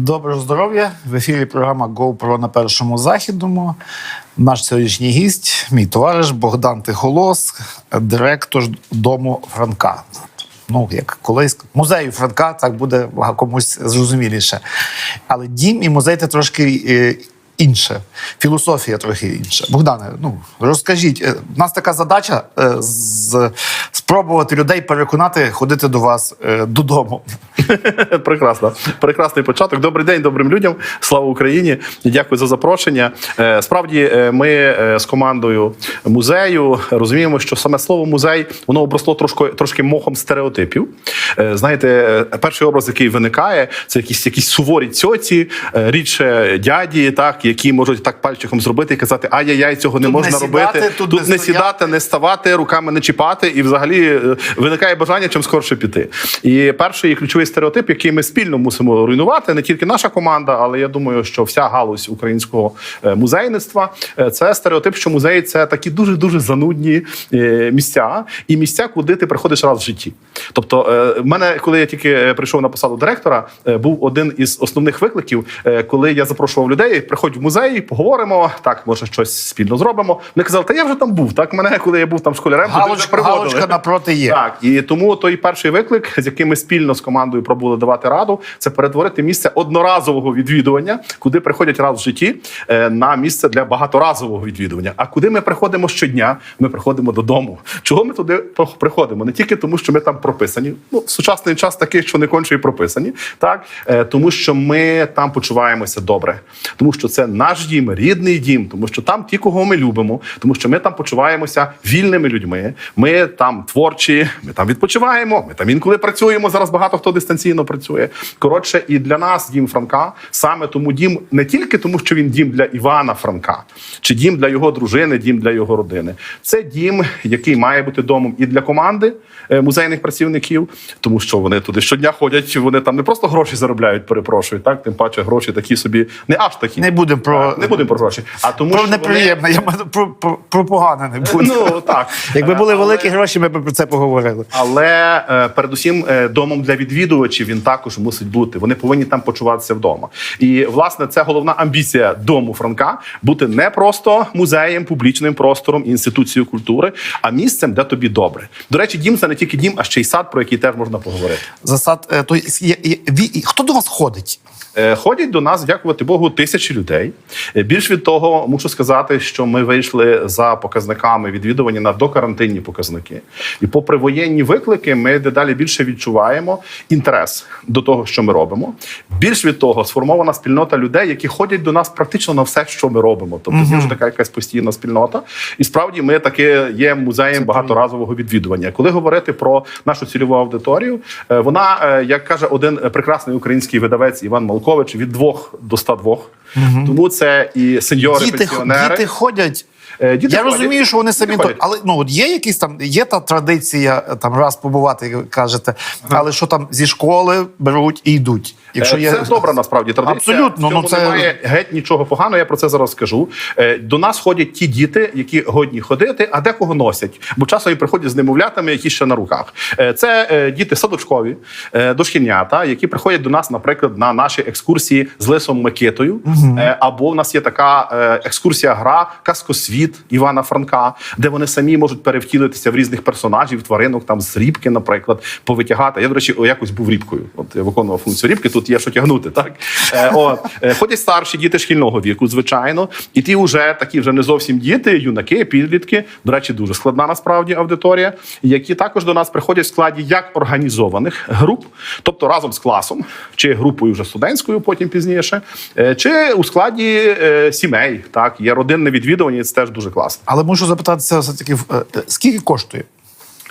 Доброго здоров'я! В ефірі програма GoPro на першому західному. Наш сьогоднішній гість, мій товариш Богдан Тихолос, директор дому Франка. Ну, як колись музею Франка, так буде комусь зрозуміліше. Але дім і музей це трошки е, інше. Філософія трохи інша. Богдане, ну розкажіть, е, у нас така задача е, з, спробувати людей переконати ходити до вас е, додому. Прекрасно. Прекрасний початок. Добрий день, добрим людям. Слава Україні! Дякую за запрошення. Е, Справді, е, ми е, з командою музею розуміємо, що саме слово музей воно обросло трошки, трошки мохом стереотипів. Е, Знаєте, е, перший образ, який виникає, це якісь якісь суворі цьоці, е, рідше дяді, так які можуть так пальчиком зробити і казати: ай-яй-яй, цього не Тут не можна сідати, робити. тут тут не не стояти». сідати, не ставати, руками не чіпати, і взагалі е, виникає бажання чим скорше піти. І перший ключовий стереотип, який ми спільно мусимо руйнувати, не тільки наша команда, але я думаю, що вся галузь українського е, музейництва е, це стереотип, що музеї це такі дуже дуже занудні місця, і місця, куди ти приходиш раз в житті. Тобто, в мене, коли я тільки прийшов на посаду директора, був один із основних викликів, коли я запрошував людей, приходь в музей, поговоримо. Так, може, щось спільно зробимо. Вони казали, та я вже там був. Так мене, коли я був там школярем, Галочка, приводили. галочка напроти є. Так, і тому той перший виклик, з яким ми спільно з командою пробували давати раду, це перетворити місце одноразового відвідування, куди приходять раз в житті, е, на місце для багаторазового відвідування. А куди ми приходимо щодня? Ми приходимо додому. Чого ми туди приходимо? Не тільки тому, що ми там прописані. Ну, сучасний час такий, що не конче і прописані, так е, тому, що ми там почуваємося добре, тому що це наш дім, рідний дім, тому що там ті, кого ми любимо, тому що ми там почуваємося вільними людьми. Ми там творчі, ми там відпочиваємо. Ми там інколи працюємо. Зараз багато хто дистанційно працює. Коротше, і для нас дім Франка саме тому дім не тільки тому, що він дім для Івана Франка, чи дім для його дружини, дім для його родини. Це дім, який має бути домом і для команди е, музейних працівників, тому що вони туди щодня ходять. Вони там не просто гроші заробляють, перепрошую. Так, тим паче гроші такі собі не аж такі. Не будемо про- не будемо про гроші. А тому Про що вони- неприємне, я маю про, про, про погане не буде. Ну так, Якби були Але- великі гроші, ми б про це поговорили. Але е, передусім е, домом для відвідувачів він також мусить бути. Вони повинні там почуватися вдома. І власне це головна амбіція дому Франка бути не просто музеєм, публічним простором, інституцією культури, а місцем, де тобі добре. До речі, дім це не тільки дім, а ще й сад, про який теж можна поговорити. Засад, е, то хто до вас ходить? Ходять до нас, дякувати Богу, тисячі людей. Е, Більш від того, мушу сказати, що ми вийшли за показниками відвідування на докарантинні показники. І попри воєнні виклики, ми дедалі більше відчуваємо інтерес до того, що ми робимо. Більш від того, сформована спільнота людей, які ходять до нас практично на все, що ми робимо. Тобто є вже така якась постійна спільнота. І справді ми таки є музеєм багаторазового відвідування. Коли говорити про нашу цільову аудиторію, е, вона, е, як каже один прекрасний український видавець Іван Малкович, від 2 до 102. Тому це і сеньори, Діти, пенсіонери. діти ходять. Е, діти я ходять. розумію, що вони самі то, але ну от є якісь там, є та традиція е, там раз побувати, як кажете, але що там зі школи беруть і йдуть. Якщо Е, є добра насправді традиція. Абсолютно, В цьому ну, це- немає геть нічого поганого. Я про це зараз скажу. До нас ходять ті діти, які годні ходити, а декого носять. Бо часом і приходять з немовлятами, які ще на руках. Це діти садочкові, дошкільнята, які приходять до нас, наприклад, на наші екскурсії з лисом Микитою. Е, Або в нас є така екскурсія гра Казкосвіт Івана Франка, де вони самі можуть перевтілитися в різних персонажів, тваринок, там з рібки, наприклад, повитягати. Я, до речі, якось був рібкою. От я виконував функцію рібки. Тут є що тягнути. Так е, от е, ходять старші діти шкільного віку, звичайно, і ті вже такі вже не зовсім діти, юнаки, підлітки. До речі, дуже складна насправді аудиторія, які також до нас приходять в складі як організованих груп, тобто разом з класом, чи групою вже студентською, потім пізніше, е, чи у складі е, сімей. Так, є родинне відвідування, це теж дуже класно. Але мушу запитатися все таки, скільки коштує?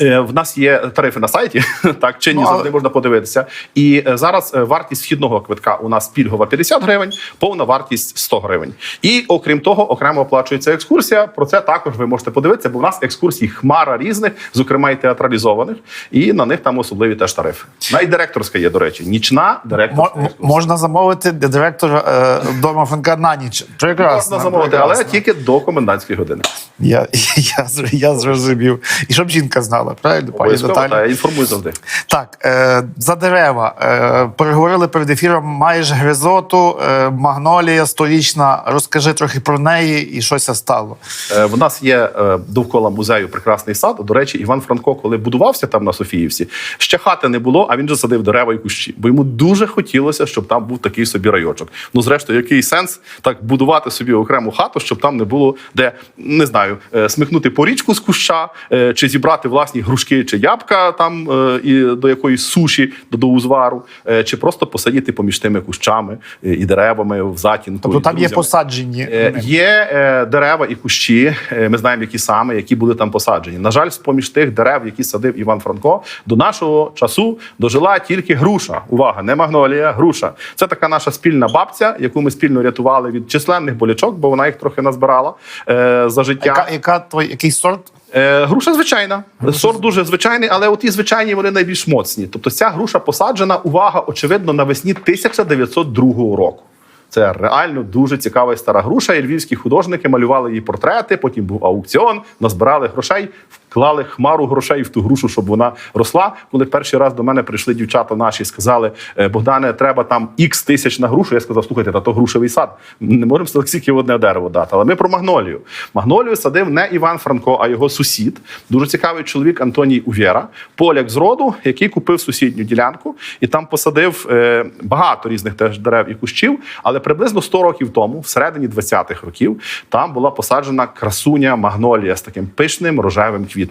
Е, В нас є тарифи на сайті, так чинні Ну, завжди можна подивитися. І е, зараз е, вартість вхідного квитка у нас пільгова 50 гривень, повна вартість 100 гривень. І окрім того, окремо оплачується екскурсія. Про це також ви можете подивитися, бо в нас екскурсій хмара різних, зокрема і театралізованих, і на них там особливі теж тарифи. Навіть директорська є, до речі, нічна директорська. м- екскурсія. можна замовити директора е, дома Франка на ніч. Прекрасно. Можна замовити, але тільки до комендантської години. Я, я, зр- я зрозумів. І щоб жінка знала. Дерева. Правильно, пані Наталі? та, інформую завжди. Так, е, за дерева. Е, переговорили перед ефіром маєш гризоту, е, магнолія сторічна. Розкажи трохи про неї і щося стало. Е, В нас є е, довкола музею прекрасний сад. До речі, Іван Франко, коли будувався там на Софіївці, ще хати не було, а він же садив дерева і кущі. Бо йому дуже хотілося, щоб там був такий собі райочок. Ну, зрештою, який сенс так будувати собі окрему хату, щоб там не було де не знаю, е, смикнути порічку з куща, е, чи зібрати власні грушки чи ябка там е, і до якоїсь суші, до, до узвару, е, чи просто посадити поміж тими кущами е, і деревами в затінку. Тобто там є посаджені. Є дерева і кущі. Ми знаємо, які саме, які були там посаджені. На жаль, з поміж тих дерев, які садив Іван Франко, до нашого часу дожила тільки груша. Увага, не магнолія, груша. Це така наша спільна бабця, яку ми спільно рятували від численних болячок, бо вона їх трохи назбирала е, за життя. Яка, яка той, який сорт? Е, груша звичайна. Сорт дуже звичайний, але оті звичайні вони найбільш моцні. Тобто ця груша посаджена, увага, очевидно, навесні 1902 року. Це реально дуже цікава і стара груша. І львівські художники малювали її портрети. Потім був аукціон, назбирали грошей, вклали хмару грошей в ту грушу, щоб вона росла. Коли перший раз до мене прийшли дівчата наші, сказали: «Е, Богдане, треба там ікс тисяч на грушу. Я сказав, слухайте, та то грушевий сад. Ми Не можемо стільки одне дерево дати. Але ми про магнолію. Магнолію садив не Іван Франко, а його сусід. Дуже цікавий чоловік Антоній Увєра, поляк з роду, який купив сусідню ділянку і там посадив е, багато різних теж дерев і кущів. Але приблизно 100 років тому, всередині 20-х років, там була посаджена красуня магнолія з таким пишним рожевим квітом.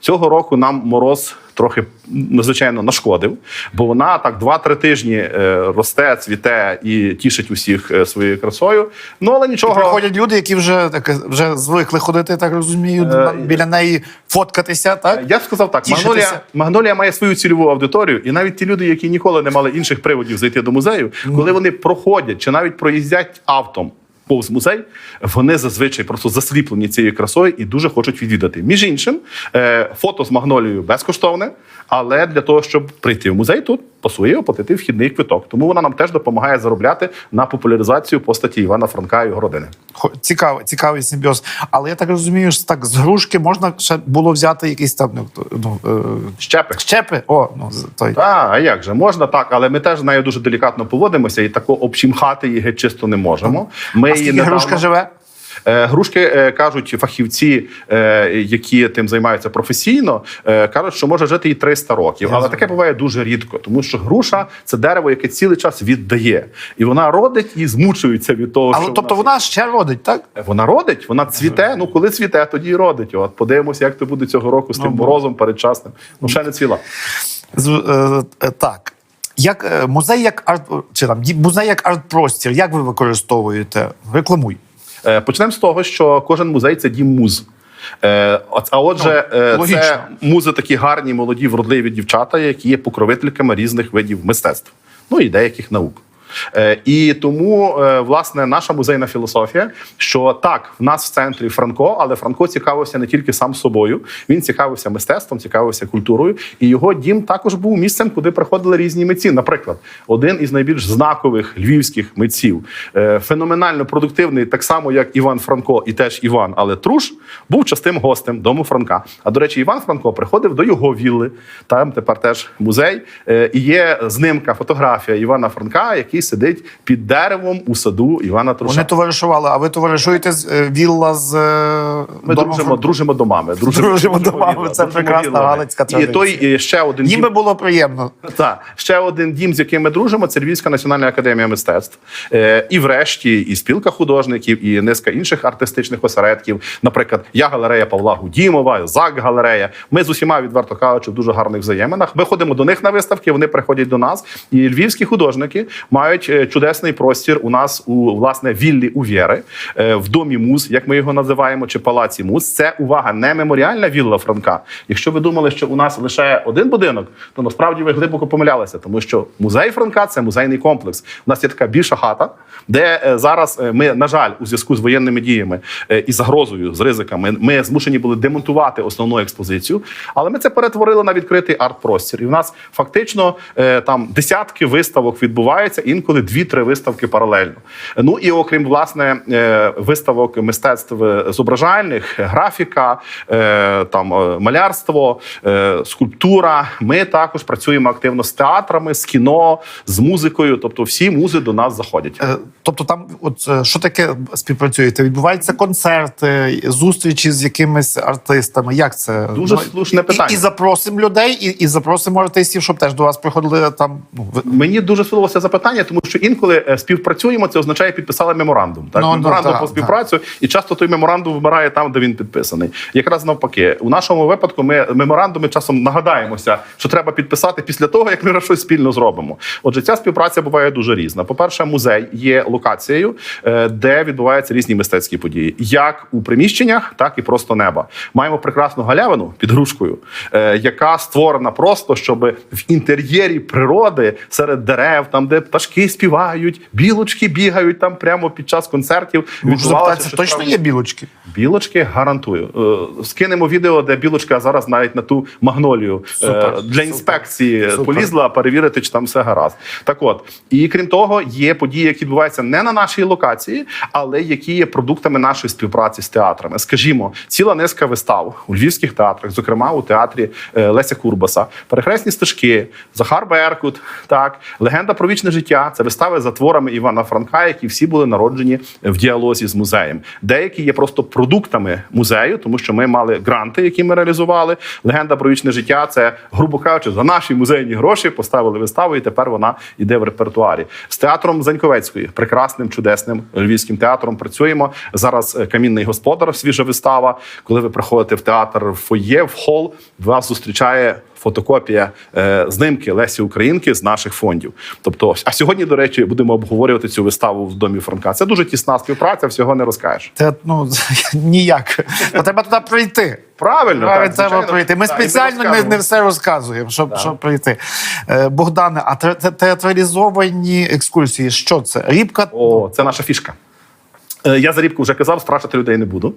Цього року нам мороз. Трохи надзвичайно нашкодив, бо вона так два-три тижні е, росте, цвіте і тішить усіх е, своєю красою. Ну але нічого Приходять люди, які вже так вже звикли ходити, так розумію, Е, на- біля неї фоткатися, так? Я б сказав так: Тішитися. Магнолія, Магнолія має свою цільову аудиторію, і навіть ті люди, які ніколи не мали інших приводів зайти до музею, коли вони проходять чи навіть проїздять автом. Повз музей вони зазвичай просто засліплені цією красою і дуже хочуть відвідати. Між іншим, е, фото з магнолією безкоштовне, але для того, щоб прийти в музей, тут пасує оплатити вхідний квиток. Тому вона нам теж допомагає заробляти на популяризацію постаті Івана Франка і його родини. Цікавий, цікавий симбіоз. Але я так розумію, що так з грушки можна ще було взяти якісь там ну, ну, е, Щепи. щепи. О, ну той. А, а як же можна так, але ми теж з нею дуже делікатно поводимося і тако обчимхати її чисто не можемо. Ми А скільки грушка живе? Е, Грушки е, кажуть фахівці, е, які тим займаються професійно, кажуть, що може жити і 300 років. Але таке буває дуже рідко, тому що груша це дерево, яке цілий час віддає, і вона родить і змучується від того, Але що тобто вона... вона ще родить, так? Вона родить, вона цвіте. Ну коли цвіте, тоді і родить. От подивимося, як то буде цього року з тим морозом передчасним. Ну ще не цвіла. З, так. Як музей як арт чи там музей як арт-простір, як ви використовуєте? Рекламуй. Е, Почнемо з того, що кожен музей це дім муз. Е, А отже, Ну, е, це музи такі гарні, молоді, вродливі дівчата, які є покровительками різних видів мистецтв, ну і деяких наук. Е, І тому, е, власне, наша музейна філософія, що так, в нас в центрі Франко, але Франко цікавився не тільки сам собою, він цікавився мистецтвом, цікавився культурою, і його дім також був місцем, куди приходили різні митці. Наприклад, один із найбільш знакових львівських митців, е, феноменально продуктивний, так само як Іван Франко, і теж Іван, але Труш, був частим гостем дому Франка. А до речі, Іван Франко приходив до його вілли. Там тепер теж музей. І є знимка, фотографія Івана Франка, який сидить під деревом у саду Івана Труша. Вони товаришували, а ви товаришуєте з е, вілла з е, Ми домом дружимо, дружимо домами. Дружимо, Дружимо домами, вілами, це дружимо прекрасна галицька І той і ще один Їм дім- би було приємно. Так, ще один дім, з яким ми дружимо, це Львівська національна академія мистецтв. Е, і врешті, і спілка художників, і низка інших артистичних осередків. Наприклад, я галерея Павла Гудімова, ЗАК галерея. Ми з усіма, відверто кажучи, в дуже гарних взаєминах. Ми ходимо до них на виставки, вони приходять до нас. І львівські художники мають е, чудесний простір у нас у власне віллі у Вєри, е, в домі муз, як ми його називаємо, чи палаці муз. Це увага, не меморіальна вілла Франка. Якщо ви думали, що у нас лише один будинок, то насправді ви глибоко помилялися, тому що музей Франка це музейний комплекс. У нас є така більша хата, де е, зараз ми, на жаль, у зв'язку з воєнними діями і загрозою з ризиками, ми змушені були демонтувати основну експозицію. Але ми це перетворили на відкритий арт-простір. І в нас фактично там десятки виставок відбуваються. Інколи дві-три виставки паралельно. Ну і окрім власне е, виставок мистецтв зображальних, графіка, е, там е, малярство, скульптура. Ми також працюємо активно з театрами, з кіно, з музикою. Тобто, всі музи до нас заходять. Тобто, там, от е, що таке співпрацюєте? Відбуваються концерти, зустрічі з якимись артистами. Як це Дуже Ну, слушне і- питання. І, і запросимо людей, і, і запросимо артистів, щоб теж до вас приходили там. Ну ви- Мені дуже сподобалося запитання, тому що інколи е, співпрацюємо, це означає підписали меморандум. Так, Ну, ну, меморандум так, про співпрацю, і часто той меморандум вмирає там, де він підписаний. Якраз навпаки, у нашому випадку ми меморандуми часом нагадаємося, що треба підписати після того, як ми щось спільно зробимо. Отже, ця співпраця буває дуже різна. По перше, музей є локацією, е, де відбуваються різні мистецькі події, як у приміщеннях, так і просто неба. Маємо прекрасну галявину під грушкою, е, яка створена просто, щоб в інтер'єрі природи серед дерев, там де пташки співають, білочки бігають там прямо під час концертів. можу запитатися, точно справді- є білочки? Білочки гарантую. Е, Скинемо відео, де білочка зараз навіть на ту магнолію Супер. для Супер. інспекції Супер. полізла перевірити, чи там все гаразд. Так от, і крім того, є події, які відбуваються не на нашій локації, але які є продуктами нашої співпраці з театрами. Скажімо, ціла низка вистав у львівських театрах, зокрема у театрі е, Леся Курбаса, перехресні стежки, Захар Беркут, так, легенда про вічне життя. Це вистави за творами Івана Франка, які всі були народжені в діалозі з музеєм. Деякі є просто продуктами музею, тому що ми мали гранти, які ми реалізували. Легенда про вічне життя це, грубо кажучи, за наші музейні гроші поставили виставу, і тепер вона йде в репертуарі. З театром Заньковецької, прекрасним, чудесним львівським театром. Працюємо зараз. е, Камінний господар, свіжа вистава. Коли ви приходите в театр в фоє, в хол, вас зустрічає. Фотокопія е, знимки Лесі Українки з наших фондів. Тобто, а сьогодні, до речі, будемо обговорювати цю виставу в домі Франка. Це дуже тісна співпраця, всього не розкажеш. Це ну ніяк. Треба туди прийти. Правильно, Правильно, так, треба прийти. Ми Так, спеціально не, не все розказуємо, щоб, щоб прийти. Е, Богдане, а те- те- театралізовані екскурсії, що це? Рібка? О, це наша фішка. Е, Я за рібку вже казав, страшити людей не буду.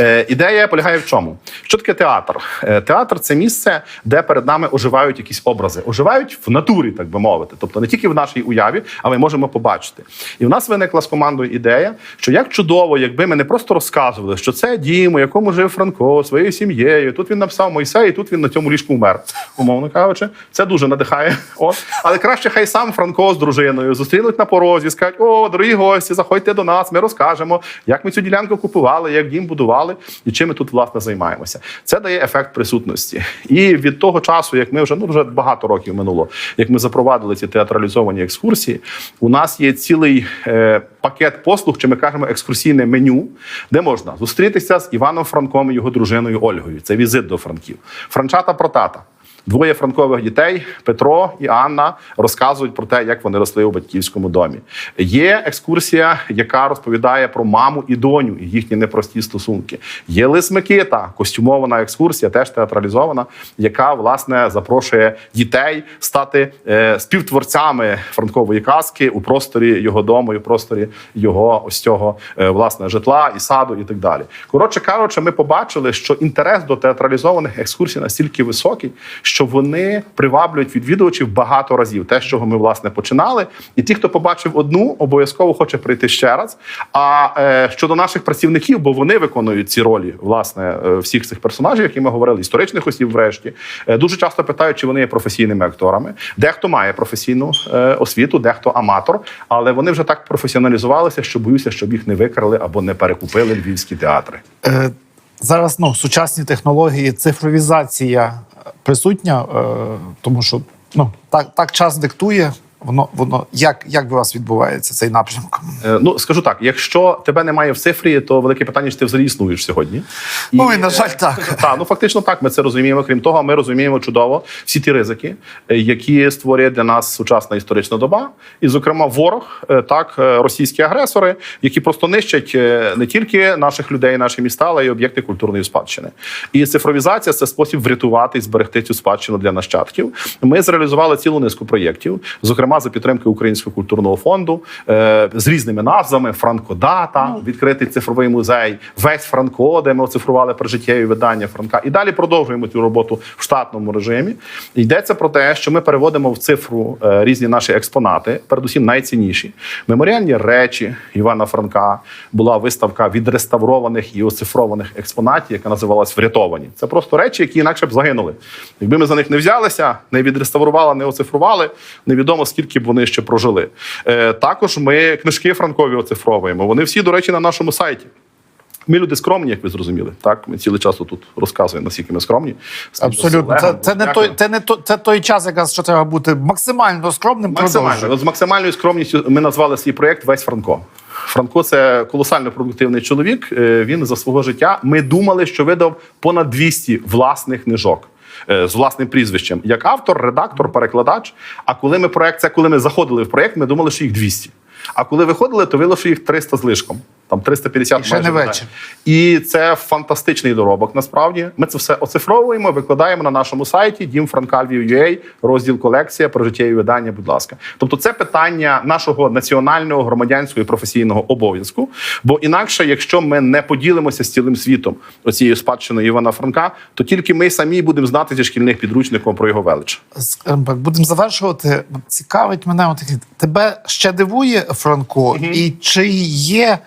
Е, ідея полягає в чому? Що таке театр? Е, театр це місце, де перед нами оживають якісь образи. Оживають в натурі, так би мовити. Тобто не тільки в нашій уяві, а ми можемо побачити. І в нас виникла з командою ідея, що як чудово, якби ми не просто розказували, що це дім, у якому жив Франко своєю сім'єю. Тут він написав Мойсей, і тут він на цьому ліжку вмер. Умовно кажучи, це дуже надихає. От. Але краще хай сам Франко з дружиною зустрінуть на порозі, скажуть: о, дорогі гості, заходьте до нас, ми розкажемо, як ми цю ділянку купували, як дім будували і чим ми тут власне займаємося. Це дає ефект присутності. І від того часу, як ми вже ну вже багато років минуло, як ми запровадили ці театралізовані екскурсії, у нас є цілий е, пакет послуг, чи ми кажемо екскурсійне меню, де можна зустрітися з Іваном Франком і його дружиною Ольгою. Це візит до Франків. Франчата про тата. Двоє франкових дітей Петро і Анна розказують про те, як вони росли у батьківському домі. Є екскурсія, яка розповідає про маму і доню і їхні непрості стосунки. Є лис Микита, костюмована екскурсія, теж театралізована, яка власне запрошує дітей стати е, співтворцями франкової казки у просторі його дому, і в просторі його ось цього е, власне житла і саду, і так далі. Коротше кажучи, ми побачили, що інтерес до театралізованих екскурсій настільки високий, що вони приваблюють відвідувачів багато разів. Те, з чого ми власне починали, і ті, хто побачив одну, обов'язково хоче прийти ще раз. А е, щодо наших працівників, бо вони виконують ці ролі, власне, е, всіх цих персонажів, які ми говорили, історичних осіб, врешті, е, дуже часто питають, чи вони є професійними акторами. Дехто має професійну е, освіту, дехто аматор, але вони вже так професіоналізувалися, що боюся, щоб їх не викрали або не перекупили львівські театри. Е, Зараз ну, сучасні технології, цифровізація присутня, е, тому що ну, так, так час диктує. Воно, воно як, як у вас відбувається цей напрямок? Е, Ну скажу так: якщо тебе немає в цифрі, то велике питання, чи ти взагалі існуєш сьогодні. Ну, і, на жаль, так. Так, ну фактично так, ми це розуміємо. Крім того, ми розуміємо чудово всі ті ризики, е, які створює для нас сучасна історична доба, і, зокрема, ворог, е, так, е, російські агресори, які просто нищать е, не тільки наших людей, наші міста, але й об'єкти культурної спадщини. І цифровізація це спосіб врятувати і зберегти цю спадщину для нащадків. Ми зреалізували цілу низку проєктів. Зокрема, зокрема за підтримки Українського культурного фонду е, з різними назвами: Франкодата, відкритий цифровий музей, весь Франко, де ми оцифрували прожиттєві видання Франка. І далі продовжуємо цю роботу в штатному режимі. Йдеться про те, що ми переводимо в цифру е, різні наші експонати, передусім найцінніші меморіальні речі Івана Франка. Була виставка відреставрованих і оцифрованих експонатів, яка називалась Врятовані. Це просто речі, які інакше б загинули. Якби ми за них не взялися, не відреставрували, не оцифрували, невідомо скільки б вони ще прожили. Е, також ми книжки Франкові оцифровуємо. Вони всі, до речі, на нашому сайті. Ми люди скромні, як ви зрозуміли. Так, ми цілий час тут розказуємо, наскільки ми скромні. Абсолютно, це, це не той, це не той, це той час, якраз що треба бути максимально скромним. Максимально. з максимальною скромністю ми назвали свій проєкт Весь Франко. Франко це колосально продуктивний чоловік. Е, Він за свого життя. Ми думали, що видав понад 200 власних книжок. Е, З власним прізвищем, як автор, редактор, перекладач. А коли ми проект, це коли ми заходили в проект, ми думали, що їх 200. А коли виходили, то виявилося, що їх 300 з лишком. Там 350 І ще майже не вечір. І це фантастичний доробок. Насправді ми це все оцифровуємо, викладаємо на нашому сайті Дім Франкальвів.ua, розділ колекція про життєві видання. Будь ласка, тобто це питання нашого національного громадянського і професійного обов'язку. Бо інакше, якщо ми не поділимося з цілим світом оцією спадщиною Івана Франка, то тільки ми самі будемо знати зі шкільних підручників про його велич. Будемо завершувати. Цікавить мене, от, тебе ще дивує Франко, і чи є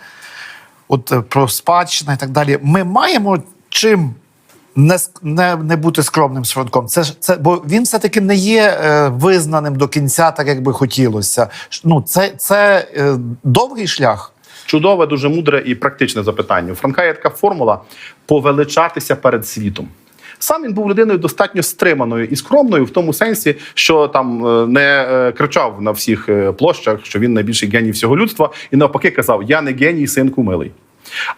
от е, про спадщина і так далі. Ми маємо чим не, не, не бути скромним з Франком. Це це, бо він все-таки не є е, визнаним до кінця, так як би хотілося. Ну, це, це е, довгий шлях. Чудове, дуже мудре і практичне запитання. У Франка є така формула повеличатися перед світом. Сам він був людиною достатньо стриманою і скромною в тому сенсі, що там е, не е, кричав на всіх е, площах, що він найбільший геній всього людства, і навпаки казав: Я не геній, синку милий.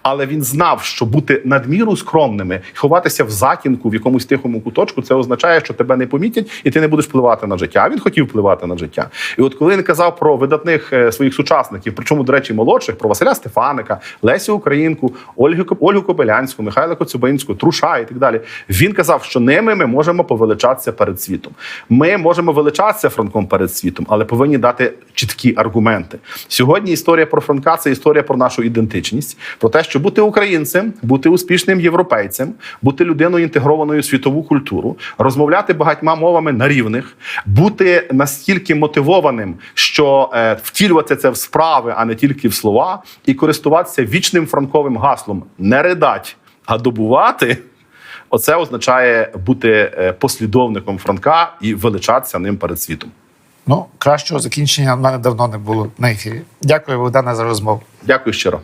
Але він знав, що бути надміру скромними, ховатися в затінку в якомусь тихому куточку, це означає, що тебе не помітять, і ти не будеш впливати на життя. А він хотів впливати на життя. І от коли він казав про видатних е, своїх сучасників, причому, до речі, молодших, про Василя Стефаника, Лесю Українку, Ольгу Ольгу Кобилянську, Михайла Коцюбинську, Труша і так далі. Він казав, що ними ми можемо повеличатися перед світом. Ми можемо величатися Франком перед світом, але повинні дати чіткі аргументи. Сьогодні історія про Франка це історія про нашу ідентичність, про те, що бути українцем, бути успішним європейцем, бути людиною інтегрованою в світову культуру, розмовляти багатьма мовами на рівних, бути настільки мотивованим, що е, втілювати це в справи, а не тільки в слова, і користуватися вічним франковим гаслом не ридать, а добувати. Оце означає бути е, послідовником Франка і величатися ним перед світом. Ну, кращого закінчення в мене давно не було на ефірі. Дякую, Богдане, за розмову. Дякую щиро.